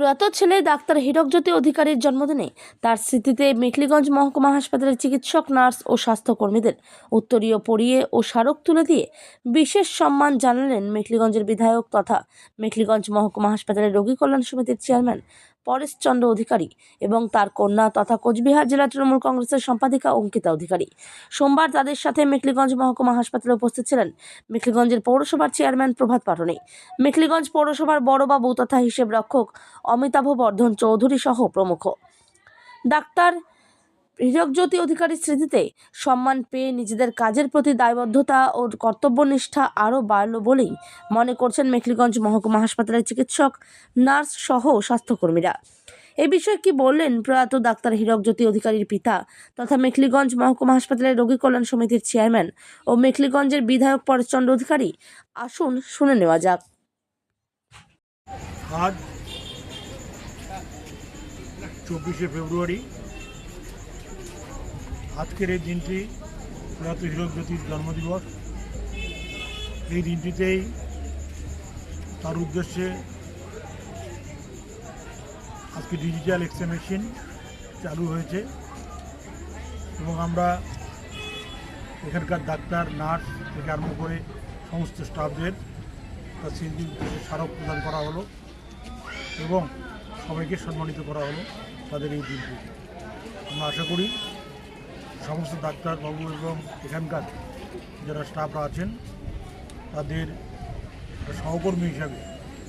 প্রয়াত ছেলে ডাক্তার হীরকজ্যোতি অধিকারীর জন্মদিনে তার স্মৃতিতে মেখলিগঞ্জ মহকুমা হাসপাতালের চিকিৎসক, নার্স ও স্বাস্থ্যকর্মীদের উত্তরীয় পরিয়ে ও স্মারক তুলে দিয়ে বিশেষ সম্মান জানালেন মেখলিগঞ্জের বিধায়ক তথা মেখলিগঞ্জ মহকুমা হাসপাতালের রোগী কল্যাণ সমিতির চেয়ারম্যান পরেশচন্দ্র অধিকারী এবং তার কন্যা তথা কোচবিহার জেলা তৃণমূল কংগ্রেসের সম্পাদিকা অঙ্কিতা অধিকারী। সোমবার তাদের সাথে মেখলিগঞ্জ মহকুমা হাসপাতালে উপস্থিত ছিলেন মেখলিগঞ্জের পৌরসভার চেয়ারম্যান প্রভাত পাটনি। মেখলিগঞ্জ পৌরসভার বড়বাবু তথা হিসেব রক্ষক অমিতাভ বর্ধন চৌধুরী সহ প্রমুখ। ডাক্তার হীরকজ্যোতি অধিকারীর স্মৃতিতে সম্মান পেয়ে নিজেদের কাজের প্রতি দায়বদ্ধতা ও কর্তব্যনিষ্ঠা আরও বাড়ল বলেই মনে করছেন মেখলিগঞ্জ মহকুমা হাসপাতালের চিকিৎসক, নার্স সহ স্বাস্থ্যকর্মীরা। এ বিষয়ে কি বললেন প্রয়াত ডাক্তার হীরকজ্যোতি অধিকারীর পিতা তথা মেখলিগঞ্জ মহকুমা হাসপাতালের রোগী কল্যাণ সমিতির চেয়ারম্যান ও মেখলিগঞ্জের বিধায়ক পরেশচন্দ্র অধিকারী। আসুন, শুনে নেওয়া যাক। চব্বিশে ফেব্রুয়ারি আজকের এই দিনটি প্রয়াত হীরকজ্যোতির জন্মদিবস। এই দিনটিতেই তার উদ্দেশ্যে আজকে ডিজিটাল এক্সরে মেশিন চালু হয়েছে এবং আমরা এখানকার ডাক্তার, নার্স থেকে আরম্ভ করে সমস্ত স্টাফদের তার উদ্দেশ্যে স্মারক প্রদান করা হলো এবং সবাইকে সম্মানিত করা হলো তাদের এই দিনটি আমরা আশা করি সমস্ত ডাক্তারবাবু এবং এখানকার যারা স্টাফরা আছেন, তাদের সহকর্মী হিসাবে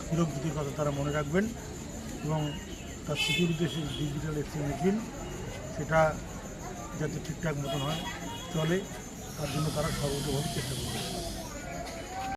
সুরক্ষিতির কথা তারা মনে রাখবেন এবং তার সিকিউরিটি ডিজিটাল এক্সরে মেশিন সেটা যাতে ঠিকঠাক মতন হয়, চলে, তার জন্য তারা সর্বতভাবে চেষ্টা করবে